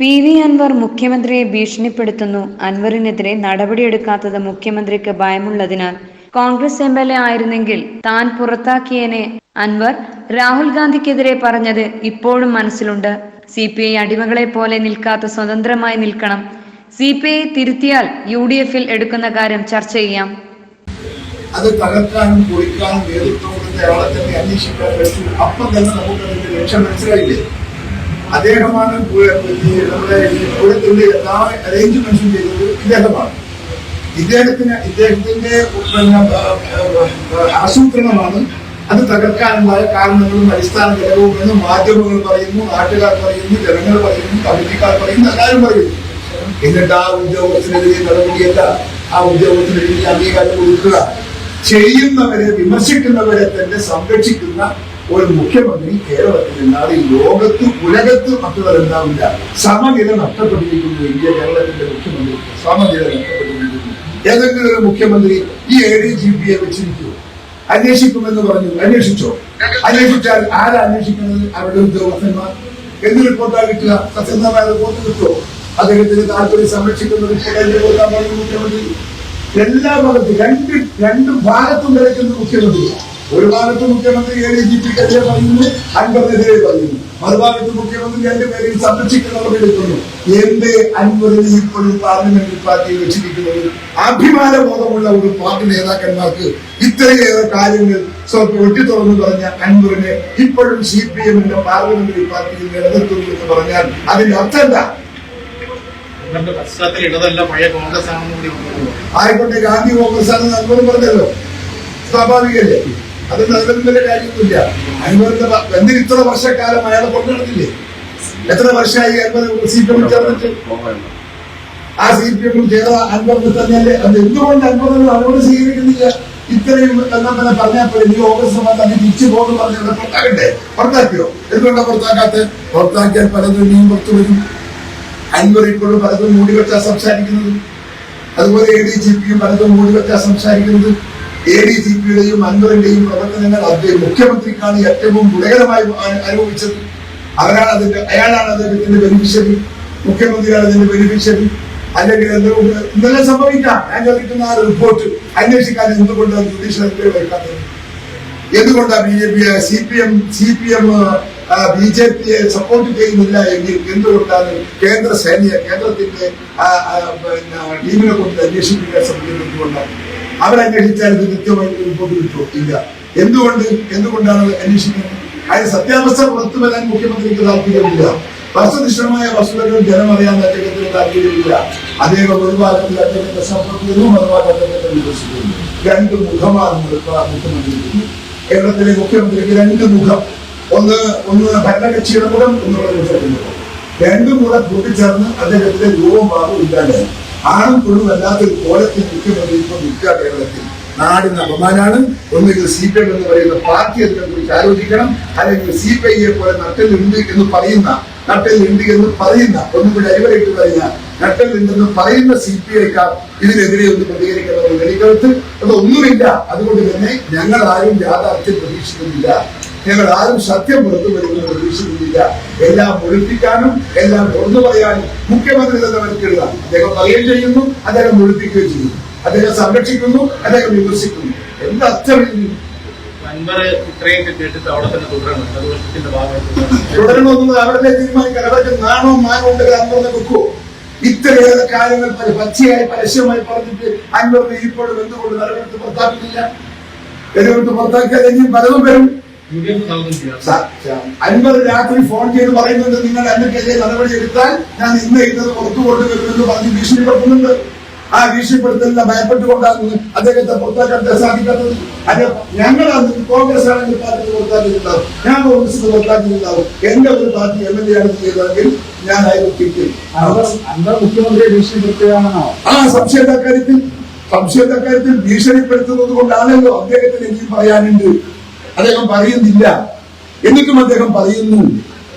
P V Anwar മുഖ്യമന്ത്രിയെ ഭീഷണിപ്പെടുത്തുന്നു. അൻവറിനെതിരെ നടപടിയെടുക്കാത്തത് മുഖ്യമന്ത്രിക്ക് ഭയമുള്ളതിനാൽ കോൺഗ്രസ് എം എൽ എ ആയിരുന്നെങ്കിൽ താൻ പുറത്താക്കിയനെ. അൻവർ രാഹുൽ ഗാന്ധിക്കെതിരെ പറഞ്ഞത് ഇപ്പോഴും മനസ്സിലുണ്ട്. സി പി ഐ അടിമകളെ പോലെ നിൽക്കാത്ത സ്വതന്ത്രമായി നിൽക്കണം. സി പി ഐ തിരുത്തിയാൽ യു ഡി എഫിൽ എടുക്കുന്ന കാര്യം ചർച്ച ചെയ്യാം. അത് തകർക്കാനും പൊളിക്കാനും നേതൃത്വം കൊടുത്ത അന്വേഷിക്കാൻ പറ്റും. അപ്പം തന്നെ നമുക്ക് അതിന്റെ ലക്ഷ്യം മനസ്സിലായില്ലേ? അദ്ദേഹമാണ് നമ്മുടെ ഈ തുള്ളി എല്ലാ അറേഞ്ച്മെന്റ്സും ചെയ്തത് ഇദ്ദേഹമാണ്. ഇദ്ദേഹത്തിന് ഇദ്ദേഹത്തിന്റെ ആസൂത്രണമാണ്. അത് തകർക്കാനുള്ള കാരണങ്ങളും അടിസ്ഥാന ഘടകവും എന്ന് മാധ്യമങ്ങൾ പറയുന്നു നാട്ടുകാർ പറയുന്നു ജനങ്ങൾ പറയുന്നു കമ്മിറ്റിക്കാർ പറയുന്നു എല്ലാവരും പറയുന്നു. എന്നിട്ട് ആ ഉദ്യോഗസ്ഥനെതിരെ നടപടിയല്ല ആ ഉദ്യോഗസ്ഥനെതിരെ അംഗീകാരം കൊടുക്കുക. ചെയ്യുന്നവരെ വിമർശിക്കുന്നവരെ തന്നെ സംരക്ഷിക്കുന്ന ഒരു മുഖ്യമന്ത്രി കേരളത്തിൽ നാളെ ലോകത്ത് ഉലകത്ത് മറ്റുള്ളവരുണ്ടാവില്ല സമനില നഷ്ടപ്പെട്ടിരിക്കുന്നു. ഇന്ത്യ കേരളത്തിന്റെ മുഖ്യമന്ത്രി. സമനില നഷ്ടപ്പെട്ടിരിക്കുന്നു. ഏതെങ്കിലും ഒരു മുഖ്യമന്ത്രി ഈ എ ഡി ജി പിയെ വെച്ചിരിക്കുമോ അന്വേഷിക്കുമെന്ന് പറഞ്ഞു. അന്വേഷിച്ചോ? അന്വേഷിച്ചാൽ ആരാ അന്വേഷിക്കുന്നത്? അവരുടെ ഉദ്യോഗസ്ഥന്മാർ. എന്ത് റിപ്പോർട്ടാ കിട്ടുക? സത്യസന്ധമായ റിപ്പോർട്ട് കിട്ടുമോ? അദ്ദേഹത്തിന്റെ താല്പര്യം സംരക്ഷിക്കുന്ന റിപ്പോർട്ട് മുഖ്യമന്ത്രി. എല്ലാ ഭാഗത്തും രണ്ട് രണ്ട് ഭാഗത്തും നിലയ്ക്കുന്ന മുഖ്യമന്ത്രി. ഒരു ഭാഗത്ത് മുഖ്യമന്ത്രി എ ഡി ജി പി പിക്കെതിരെ പറയുന്നു അൻപതിനെതിരെ പറയുന്നു. മറുഭാഗത്ത് മുഖ്യമന്ത്രി പേരിൽ സംരക്ഷിക്കുന്നവർ എടുക്കുന്നു എന്ത് ഇപ്പോഴും പാർലമെന്ററി പാർട്ടിയിൽ വെച്ചിരിക്കുന്നത്? അഭിമാന ബോധമുള്ള ഒരു പാർട്ടി നേതാക്കന്മാർക്ക് ഇത്രയേറെ കാര്യങ്ങൾ ഒറ്റി തുറന്നു പറഞ്ഞ അൻവറിനെ ഇപ്പോഴും സി പി എമ്മിന്റെ പാർലമെന്ററി പാർട്ടിയിൽ നിലനിർത്തുന്നു എന്ന് പറഞ്ഞാൽ അതിന്റെ അർത്ഥം എന്താ. ആയിക്കോട്ടെ ഗാന്ധി കോൺഗ്രസ് ആണെന്ന് അൻവർ പറഞ്ഞല്ലോ. സ്വാഭാവികല്ലേ അത് നൽകുന്നതിന്റെ കാര്യമൊന്നുമില്ല. അൻവറിന്റെ എന്തിന് ഇത്ര വർഷക്കാലം അയാളെ കൊണ്ടുനടന്നില്ലേ എത്ര വർഷമായി എം ആ സി പി എമ്മിൽ ചേർന്ന അൻവറിന് തന്നെയല്ലേ? അത് എന്തുകൊണ്ട് അൻവർ അവരോട് സ്വീകരിക്കുന്നില്ല? ഇത്രയും എന്നാ തന്നെ പറഞ്ഞാൽ പോലെ നീ ഓഗസ്റ്റ് മാസം തന്നെ തിരിച്ചു പോകുന്നു പറഞ്ഞാൽ പുറത്താക്കട്ടെ പുറത്താക്കിയോ? എന്തുകൊണ്ടാ പുറത്താക്കാത്ത പുറത്താക്കിയാൽ പലതും നീ പുറത്തു വരും. അൻവർ ഇപ്പോഴും പലതും മൂടി വെച്ചാ സംസാരിക്കുന്നത്. അതുപോലെ എ ഡി ജി പിയും പലതും മൂടി വെച്ചാ സംസാരിക്കുന്നത്. എ ഡി ജി പിയുടെയും അൻവറിന്റെയും പ്രവർത്തനങ്ങൾ അദ്ദേഹം മുഖ്യമന്ത്രിക്കാണ് ഏറ്റവും ഗുണകരമായി അനുഭവിച്ചത്. അവരാണ് അതിന്റെ അയാളാണ് അദ്ദേഹത്തിന്റെ ബെനിഫിഷ്യറി മുഖ്യമന്ത്രിയാണ് അതിന്റെ ബെനിഫിഷ്യറി അല്ലെങ്കിൽ എന്തുകൊണ്ട് ഇന്നെല്ലാം സംഭവിക്കാം. ഞാൻ ചോദിക്കുന്ന ആ റിപ്പോർട്ട് അന്വേഷിക്കാൻ എന്തുകൊണ്ടാണ് ജുഡീഷ്യൽ വയ്ക്കാത്തത്? എന്തുകൊണ്ടാണ് B J P C P M C P M B J പിയെ സപ്പോർട്ട് ചെയ്യുന്നില്ല എങ്കിൽ എന്തുകൊണ്ടാണ് കേന്ദ്ര സൈനിക കേന്ദ്രത്തിന്റെ ടീമിനെ കൊണ്ട് അന്വേഷിപ്പിക്കാൻ ശ്രമിക്കുന്നത് എന്തുകൊണ്ടാണ്? അവരന്വേഷിച്ചാൽ ഇത് കൃത്യമായി റിപ്പോർട്ട് കിട്ടുമോ? ഇല്ല. എന്തുകൊണ്ട്? എന്തുകൊണ്ടാണ് അന്വേഷിക്കുന്നത്? അതിന് സത്യാവസ്ഥ പുറത്തു വരാൻ മുഖ്യമന്ത്രിക്ക് താല്പര്യമില്ല വസ്തുനിഷ്ഠമായ വസ്തുതകൾ ജനമറിയാൻ അദ്ദേഹത്തിന് താല്പര്യമില്ല അദ്ദേഹം ഒരു ഭാഗത്തിൽ അദ്ദേഹത്തെ സപ്പോർട്ട് ചെയ്യുന്നു അദ്ദേഹത്തെ വിമർശിക്കുന്നു രണ്ട് മുഖമാണ് മുഖ്യമന്ത്രി കേരളത്തിലെ മുഖ്യമന്ത്രിക്ക് രണ്ട് മുഖം. ഒന്ന് ഒന്ന് ഭരണകക്ഷിയുടെ മുഖം ഒന്ന് പ്രതിപക്ഷത്തിന്റെ മുഖം രണ്ടും കൂടെ കൂട്ടിച്ചേർന്ന് അദ്ദേഹത്തിന്റെ രൂപം മാറും ഇല്ലാണ്ടായി ആണും പെണ്ണും അല്ലാത്തൊരു കോലത്തിൽ മുഖ്യമന്ത്രി ഇപ്പൊ നിൽക്കുക കേരളത്തിൽ നാടിന് അപമാനാണ്. ഒന്നുകിൽ സി പി എം എന്ന് പറയുന്ന പാർട്ടി അതിനെ കുറിച്ച് ആലോചിക്കണം. അല്ലെങ്കിൽ സി പി ഐയെ പോലെ നട്ടലുണ്ട് എന്ന് പറയുന്ന നട്ടലുണ്ട് എന്ന് പറയുന്ന ഒന്നും കൂടി അരിവരായിട്ട് പറയുക നട്ടലുണ്ടെന്ന് പറയുന്ന സി പി ഐക്കാർ ഇതിനെതിരെ ഒന്ന് പ്രതികരിക്കണം വെളിക്കകത്ത് അതൊന്നുമില്ല അതുകൊണ്ട് തന്നെ ഞങ്ങൾ ആരും യാഥാർത്ഥ്യം പ്രതീക്ഷിക്കുന്നില്ല. ഞങ്ങൾ ആരും സത്യം പുറത്തു വരുമെന്ന് പ്രതീക്ഷിക്കുന്നില്ല. എല്ലാം ഒളിപ്പിക്കാനും എല്ലാം തുറന്നു പറയാനും മുഖ്യമന്ത്രി തന്നെ മനസ്സിലുള്ള അദ്ദേഹം പറയുകയും ചെയ്യുന്നു അദ്ദേഹം ഒളിപ്പിക്കുകയും ചെയ്യുന്നു. അദ്ദേഹം സംരക്ഷിക്കുന്നു അദ്ദേഹം വിമർശിക്കുന്നു. എന്താ അർത്ഥം തുടരണമെന്നത് അവരുടെ തീരുമാനിക്കാൻ നാണോ മാനോ ഉണ്ടെങ്കിൽ അൻവറിനെ വെക്കുവോ ഇത്രയേറെ കാര്യങ്ങൾ പല- പച്ചയായി പരസ്യമായി പറഞ്ഞിട്ട് അൻവറിനെ ഇപ്പോഴും എന്തുകൊണ്ട് നിലനിർത്തി പുറത്താക്കുന്നില്ല? നിലനിർത്തി പുറത്താക്കിയാൽ ഇനിയും പലതും വരും. അൻവർ രാത്രി ഫോൺ ചെയ്ത് പറയുന്നുണ്ട് നിങ്ങൾ എന്നെക്കെതിരെ നടപടി എടുത്താൽ ഞാൻ ഇന്ന് ഇന്നത് പുറത്തു കൊണ്ടുവരുമെന്ന് പറഞ്ഞ് ഭീഷണിപ്പെടുത്തുന്നുണ്ട്. ആ ഭീഷണിപ്പെടുത്തലിനെ ഭയപ്പെട്ടുകൊണ്ടാണ് അദ്ദേഹത്തെ പുറത്താക്കാൻ സാധിക്കാത്തത്. അത് ഞങ്ങളാണ് കോൺഗ്രസ് ആണെങ്കിൽ പാർട്ടി പുറത്താക്കിയിട്ടുണ്ടാവും. ഞാൻ കോൺഗ്രസ് പുറത്താക്കിയിട്ടുണ്ടാവും. എന്റെ ഒരു പാർട്ടി എം എൽ എ ആണ് ചെയ്തതെങ്കിൽ ഞാൻ മുഖ്യമന്ത്രിയെ ഭീഷണിപ്പെടുത്തുകയാണെന്നോ? ആ സംശയത്തെ കാര്യത്തിൽ സംശയത്തെ കാര്യത്തിൽ ഭീഷണിപ്പെടുത്തുന്നത് കൊണ്ടാണല്ലോ അദ്ദേഹത്തിന് ഇനിയും പറയാനുണ്ട്. അദ്ദേഹം പറയുന്നില്ല. എന്നിട്ടും അദ്ദേഹം പറയുന്നു.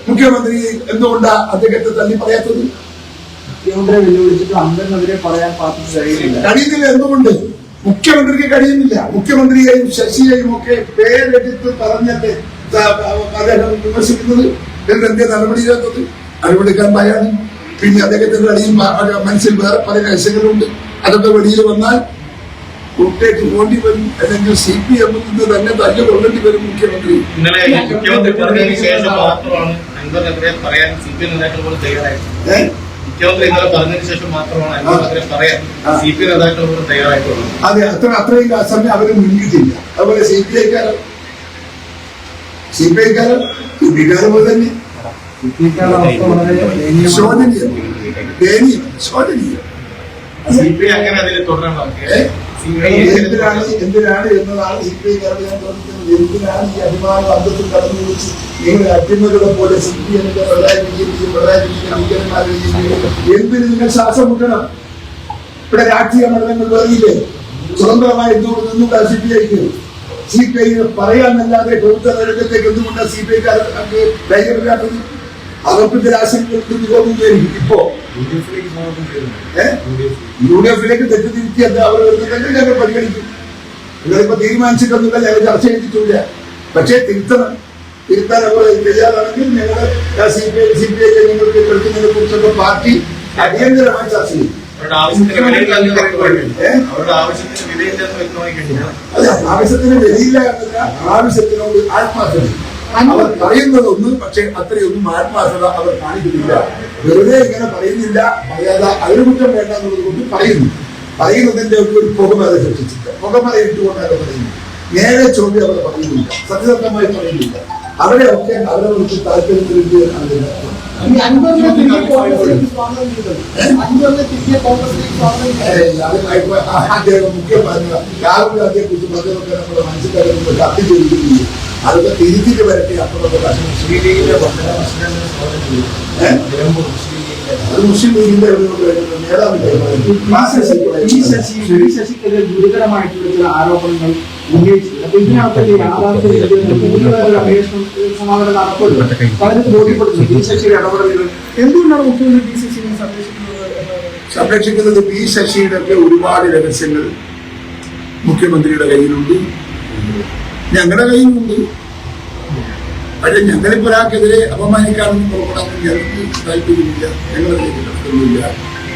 മുഖ്യമന്ത്രി എന്തുകൊണ്ടാ അദ്ദേഹത്തെ തള്ളി പറയാത്തത്? മുഖ്യമന്ത്രിയെ വെല്ലുവിളിച്ചിട്ട് അൻവറിനെതിരെ പറയാൻ പാർട്ടിക്ക് കഴിയുന്നില്ല. കഴിയുന്നില്ല എന്തുകൊണ്ട്? മുഖ്യമന്ത്രിക്ക് കഴിയുന്നില്ല. മുഖ്യമന്ത്രിയെയും ശശിയെയും ഒക്കെ പേരെടുത്ത് പറഞ്ഞത് അദ്ദേഹം വിമർശിക്കുന്നത്? എന്തെന്തേ നടപടിയിലെത്തത് നടപടിക്കാൻ ഭയാണ് പിന്നെ അദ്ദേഹത്തിന്റെ അടിയും മനസ്സിൽ വേറെ പല രഹസ്യങ്ങളുണ്ട്. അതൊക്കെ വെളിയിൽ വന്നാൽ കുട്ടേക്ക് പോണ്ടി വരും അല്ലെങ്കിൽ സി പി എമ്മിൽ നിന്ന് തന്നെ തല്ലു കൊള്ളേണ്ടി വരും മുഖ്യമന്ത്രി. അതെ അത്ര അത്രയും സമയം അവർ മുന്നിട്ടില്ല അതുപോലെ സി പി ഐക്കാരൻ സി പി ഐക്കാരൻ ഐക്കാരൻ പോലെ തന്നെ. ശോചനീയം. ദയനീയം ശോചനീയം. സി പി ഐ അങ്ങനെ അതിൽ തുടരണം എന്തിനാണ് നിങ്ങൾ പോലെ നിങ്ങൾ ശ്വാസം മുട്ടണം? ഇവിടെ രാഷ്ട്രീയ മണ്ഡലങ്ങൾ വേറിയില്ലേ സ്വതന്ത്രമായി എന്തുകൊണ്ട് നിന്നുകൂടാ സി പി സി ഐ പറയാന്നല്ലാതെ പ്രവർത്തന രംഗത്തേക്ക് എന്തുകൊണ്ടാണ് സി പി ഐക്കാർക്ക് ധൈര്യമില്ലാത്തത് അവർപ്പിന്റെ രാഷ്ട്രീയങ്ങൾക്ക് തോന്നുന്നു ഇപ്പോ ഏഹ് യു ഡി എഫിലേക്ക് തെറ്റിദ്ധരിച്ച് അത് അവർ വരുന്നുണ്ടെങ്കിൽ ഞങ്ങൾ പരിഗണിക്കും. നിങ്ങളിപ്പോ തീരുമാനിച്ചിട്ടൊന്നുമില്ല ഞങ്ങൾ ചർച്ച ചെയ്തിട്ടില്ല. പക്ഷേ തിരുത്തണം. തിരുത്താൻ അവർ തയ്യാറാണെങ്കിൽ ഞങ്ങൾ C P I C P I നിങ്ങൾക്ക് എടുക്കുന്നതിനെ കുറിച്ചൊക്കെ പാർട്ടി അടിയന്തരമായി ചർച്ച ചെയ്യും. അവരുടെ ആവശ്യത്തിന് ആവശ്യത്തിന് എന്നല്ല ആവശ്യത്തിനോട് ആത്മാർത്ഥത. അവർ പറയുന്നതൊന്നും പക്ഷെ അത്രയൊന്നും ആത്മാർത്ഥത അവർ കാണിക്കുന്നില്ല. വെറുതെ ഇങ്ങനെ പറയുന്നില്ല. പറയാതെ അതിന് കുറ്റം വേണ്ട എന്നുള്ളത് കൊണ്ട് പറയുന്നു. പറയുന്നതിന്റെ ഒക്കെ ഒരു പുകമറ സൃഷ്ടിച്ചിട്ട്. പുകമറ ഇട്ടുകൊണ്ടാണ് പറയുന്നത് നേരെ ചോദ്യം അവർ പറയുന്നില്ല. സത്യസന്ധമായി പറയുന്നില്ല. അവരെ ഒക്കെ അവരെ കുറിച്ച് താല്പര്യത്തിലേക്ക് അദ്ദേഹം മുഖ്യമന്ത്രി രാഹുൽ ഗാന്ധിയെ കുറിച്ച് പറഞ്ഞതൊക്കെ നമ്മുടെ മനസ്സിലാക്കുന്നത് കത്തി ചെയ്തിട്ടുണ്ട് അതൊക്കെ തിരിച്ചിട്ട് വരട്ടെ. അപ്പുറത്തെ മുസ്ലിം ലീഗിന്റെ അത് മുസ്ലിം നേതാവിന്റെ ഗുരുതരമായിട്ടുള്ള ചില ആരോപണങ്ങൾ ഉന്നയിച്ചിട്ടുണ്ട്. അപ്പൊ ഇതിനകത്ത് യാഥാർത്ഥ്യം കൂടുതലായ ഒരു അന്വേഷണം സമാധാനം നടക്കുമല്ലോ അപ്പൊ അതിന് ബോധ്യപ്പെടുത്തുന്നു പി ശശിയുടെ ഇടപെടലുകൾ. എന്തുകൊണ്ടാണ് മുഖ്യമന്ത്രി പി ശശിനെ സംരക്ഷിക്കുന്നത്? എന്നാണ് സംരക്ഷിക്കുന്നത് പി ശശിയുടെ ഒക്കെ ഒരുപാട് രഹസ്യങ്ങൾ മുഖ്യമന്ത്രിയുടെ കയ്യിലുണ്ട്. ഞങ്ങളുടെ കയ്യിലുണ്ട് പക്ഷെ ഞങ്ങളിപ്പോ ഒരാൾക്കെതിരെ അപമാനിക്കാനൊന്നും നോക്കണമെന്ന് ഞങ്ങൾക്ക് താല്പര്യമില്ല. ഞങ്ങളുടെ കയ്യിൽ നടക്കുന്നില്ല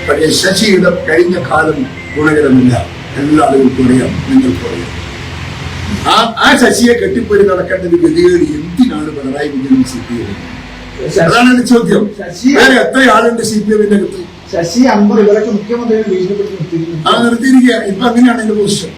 പക്ഷേ ശശിയുടെ കഴിഞ്ഞ കാലം ഗുണകരമില്ല. എല്ലാ ആളുകൾക്കും അറിയാം. നിങ്ങൾക്കും അറിയാം. ആ ആ ശശിയെ കെട്ടിപ്പോയി നടക്കേണ്ട ഒരു ഗതികേട് എന്തിനാണ് Pinarayi Vijayan C P M അതാണ് എന്റെ ചോദ്യം. ശശി- വേറെ എത്ര ആളുണ്ട് സി പി എമ്മിന്റെ അകത്ത് ശശി അമ്പർ ഇവരൊക്കെ മുഖ്യമന്ത്രിയെ ഭീഷണിപ്പെടുത്തി നിർത്തിയിരിക്കുക ഇപ്പൊ അങ്ങനെയാണ് എന്റെ പൊസിഷൻ